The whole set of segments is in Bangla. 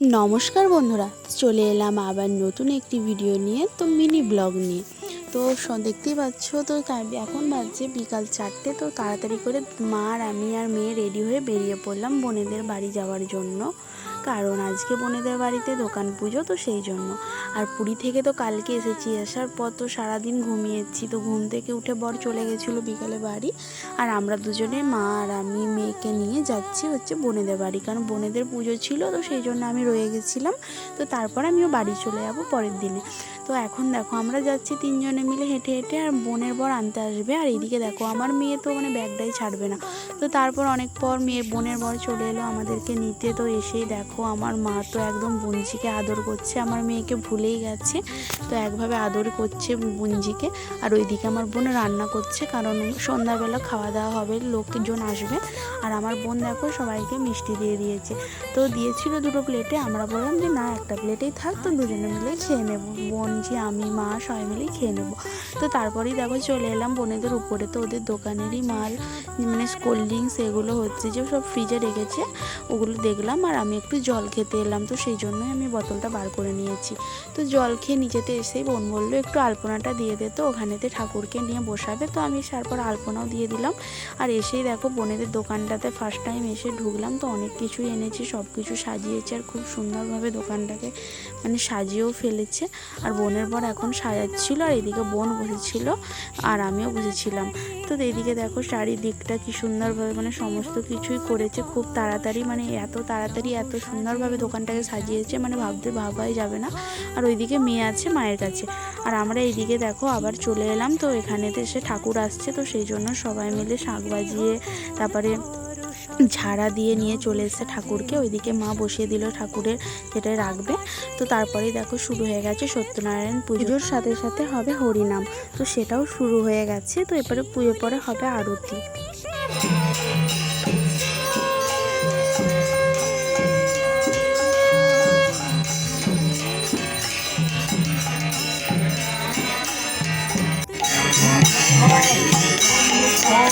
নমস্কার বন্ধুরা, চলে এলাম আবার নতুন একটি ভিডিও নিয়ে, তো মিনি ব্লগ নিয়ে। তো দেখতেই পাচ্ছ, তো এখন বাজছে বিকাল চারটে, তো তাড়াতাড়ি করে মা আর আমি আর মেয়ে রেডি হয়ে বেরিয়ে পড়লাম বোনেদের বাড়ি যাওয়ার জন্য। কারণ আজকে বোনেদের বাড়িতে দোকান পুজো তো সেই জন্য। আর পুরী থেকে তো কালকে এসেছি, আসার পর তো সারাদিন ঘুমিয়েছি, তো ঘুম থেকে উঠে বর চলে গেছিল বিকালে বাড়ি। আর আমরা দুজনে মা আর আমি মেয়েকে নিয়ে যাচ্ছি হচ্ছে বোনেদের বাড়ি, কারণ বোনেদের পুজো ছিল তো সেই জন্য আমি রয়ে গেছিলাম। তো তারপর আমিও বাড়ি চলে যাব পরের দিনে। তো এখন দেখো আমরা যাচ্ছি তিনজনে মিলে হেঁটে হেঁটে আর বোনের বর আনতে আসবে। আর এইদিকে দেখো আমার মেয়ে তো মানে ব্যাগটাই ছাড়বে না। তো তারপর অনেক পর মেয়ের বোনের বর চলে এলো আমাদেরকে নিতে। তো এসেই দেখো আমার মা তো একদম বুঞ্জিকে আদর করছে, আমার মেয়েকে ভুলেই গেছে, তো একভাবে আদর করছে বুঞ্জিকে। আর ওইদিকে আমার বোন রান্না করছে, কারণ সন্ধ্যাবেলা খাওয়া দাওয়া হবে, লোকজন আসবে। আর আমার বোন দেখো, সবাইকে মিষ্টি দিয়ে দিয়েছে। তো দিয়েছিল দুটো প্লেটে, আমরা বললাম যে না, একটা প্লেটেই থাক, তো দুজনে মিলে খেয়ে নেব। বোন যে আমি, মা সবাই মিলেই খেয়ে নেব। তো তারপরেই দেখো, চলে এলাম বোনেদের উপরে। তো ওদের দোকানেরই মাল মানে কোল্ড ড্রিঙ্কস এগুলো হচ্ছে যে সব ফ্রিজে রেখেছে, ওগুলো দেখলাম। আর আমি একটু জল খেতে এলাম, তো সেই জন্যই আমি বোতলটা বার করে নিয়েছি। তো জল খেয়ে নিচেতে এসেই বোন বলল, একটু আলপনাটা দিয়ে দে তো, ওখানেতে ঠাকুরকে নিয়ে বসাবে। তো আমি তারপর আলপনাও দিয়ে দিলাম। আর এসেই দেখো বোনেদের দোকানটাতে ফার্স্ট টাইম এসে ঢুকলাম, তো অনেক কিছুই এনেছি সব কিছু সাজিয়েছে আর খুব সুন্দরভাবে দোকানটাকে মানে সাজিয়েও ফেলেছে। আর বোনের পর এখন সাজাচ্ছিল আর এদিকে বোন বসেছিল আর আমিও বসেছিলাম। তো এদিকে দেখো চারিদিকটা কি সুন্দরভাবে মানে সমস্ত কিছুই করেছে, খুব তাড়াতাড়ি মানে এত তাড়াতাড়ি এত সুন্দরভাবে দোকানটাকে সাজিয়েছে মানে ভাবতে ভাবাই যাবে না। আর ওইদিকে মেয়ে আছে মায়ের কাছে। আর আমরা এইদিকে দেখো আবার চলে এলাম, তো এখানেতে এসে ঠাকুর আসছে, তো সেই জন্য সবাই মিলে শাঁখ বাজিয়ে তারপরে ঝাড়া দিয়ে নিয়ে চলে এসেছে ঠাকুরকে। ওইদিকে মা বসিয়ে দিল ঠাকুরের যেটা রাখবে। তো তারপরেই দেখো শুরু হয়ে গেছে সত্যনারায়ণ পুজোর সাথে সাথে হবে হরিনাম। তো সেটাও শুরু হয়ে গেছে, তো এরপরে পুজোর পরে হবে আরতি।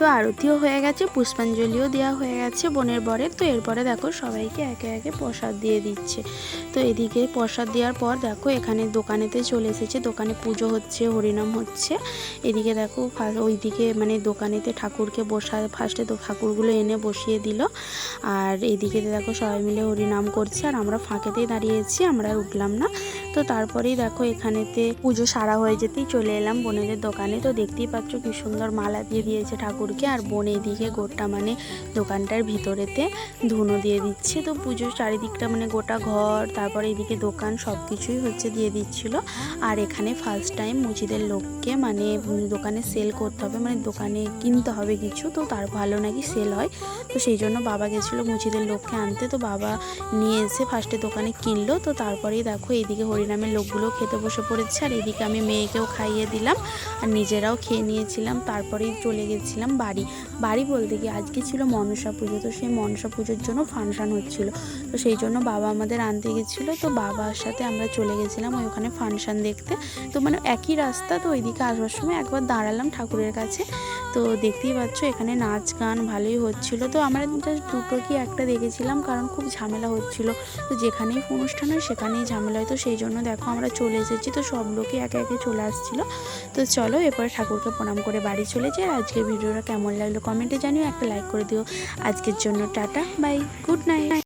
তো আরতিও হয়ে গেছে, পুষ্পাঞ্জলিও দেওয়া হয়ে গেছে বোনের বরের তো এরপরে দেখো সবাইকে একে একে প্রসাদ দিয়ে দিচ্ছে। তো এদিকে প্রসাদ দেওয়ার পর দেখো এখানে দোকানেতে চলে এসেছে, দোকানে পুজো হচ্ছে, হরিনাম হচ্ছে। এদিকে দেখো ওইদিকে মানে দোকানেতে ঠাকুরকে বসা ফার্স্টে তো ঠাকুরগুলো এনে বসিয়ে দিল। আর এদিকে দেখো সবাই মিলে হরিনাম করছে, আর আমরা ফাঁকেতেই দাঁড়িয়েছি, আমরা আর উঠলাম না। তো তারপরেই দেখো এখানেতে পুজো সারা হয়ে যেতেই চলে এলাম বোনেদের দোকানে। তো দেখতেই পাচ্ছ কি সুন্দর মালা দিয়ে দিয়ে দিয়েছে ঠাকুরকে আর বোন এদিকে গোটা মানে দোকানটার ভিতরেতে ধুনো দিয়ে দিচ্ছে। তো পুজোর চারিদিকটা মানে গোটা ঘর, তারপরে এদিকে দোকান সব কিছুই হচ্ছে দিয়ে দিচ্ছিল। আর এখানে ফার্স্ট টাইম মুচিদের লোককে মানে দোকানে সেল করতে হবে মানে দোকানে কিনতে হবে কিছু। তো তার ভালো নাকি সেল হয়। তো সেই জন্য বাবা গেছিল মুচিদের লোককে আনতে। তো বাবা নিয়ে এসে ফার্স্টে দোকানে কিনলো। তো তারপরেই দেখো এইদিকে হরিনামের লোকগুলো খেতে বসে পড়েছে। আর এদিকে আমি মেয়েকেও খাইয়ে দিলাম। আর নিজেরাও খেয়ে নিয়েছিলাম। তারপরেই চলে গেছিলাম বাড়ি। বাড়ি বলতে গিয়ে আজকে ছিল মনসা পুজো, তো সেই মনসা পুজোর জন্য ফাংশন হচ্ছিল। তো সেই জন্য বাবা আমাদের আনতে গেছিল, তো বাবার সাথে আমরা চলে গেছিলাম ওই ওখানে ফাংশন দেখতে। তো মানে একই রাস্তা, তো ওইদিকে আসবার সময় একবার দাঁড়ালাম ঠাকুরের কাছে। তো দেখতেই পাচ্ছ এখানে নাচ গান ভালোই হচ্ছিল। তো আমরা জাস্ট দুটো কি একটা দেখেছিলাম, কারণ খুব ঝামেলা হচ্ছিল। তো যেখানেই অনুষ্ঠান হয় সেখানেই ঝামেলা হয়। তো সেই জন্য দেখো আমরা চলে এসেছি, তো সব লোকে একে একে চলে আসছিল। তো চলো এরপরে ঠাকুরকে প্রণাম করে বাড়ি চলে যাই। আর আজকের ভিডিওটা কেমন লাগল কমেন্টে জানিও, একটা লাইক করে দিও। আজকের জন্য টাটা বাই গুড নাইট